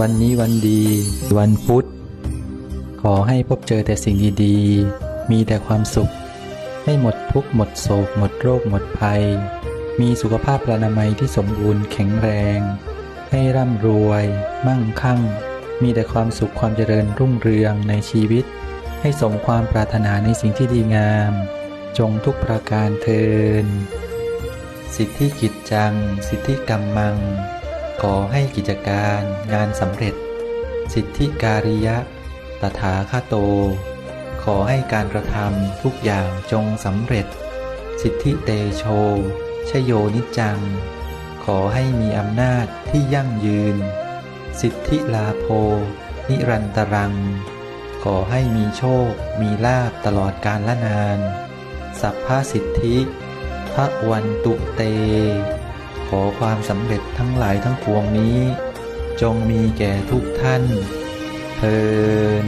วันนี้วันดี วันพุธ ขอให้พบเจอแต่สิ่งดีๆ มีแต่ความสุข ให้หมดทุกข์หมดโศก หมดโรค หมดภัย มีสุขภาพพลานามัยที่สมบูรณ์แข็งแรง ให้ร่ำรวย มั่งคั่ง มีแต่ความสุขความเจริญรุ่งเรืองในชีวิต ให้สมความปรารถนาในสิ่งที่ดีงาม จงทุกประการเทิน สิทธิกิจจัง สิทธิกรรมมัง ขอให้กิจการงานสำเร็จ สิทธิการิยะ ตถาคโต ขอให้การกระทำทุกอย่างจงสำเร็จ สิทธิเตโช ชโยนิจัง ขอให้มีอำนาจที่ยั่งยืน สิทธิลาโภ นิรันตรัง ขอให้มีโชค มีลาบตลอดกาลละนาน สัพพสิทธิพระวันตุเต ขอความสำเร็จทั้งหลายทั้งปวงนี้ จงมีแก่ทุกท่านเทิน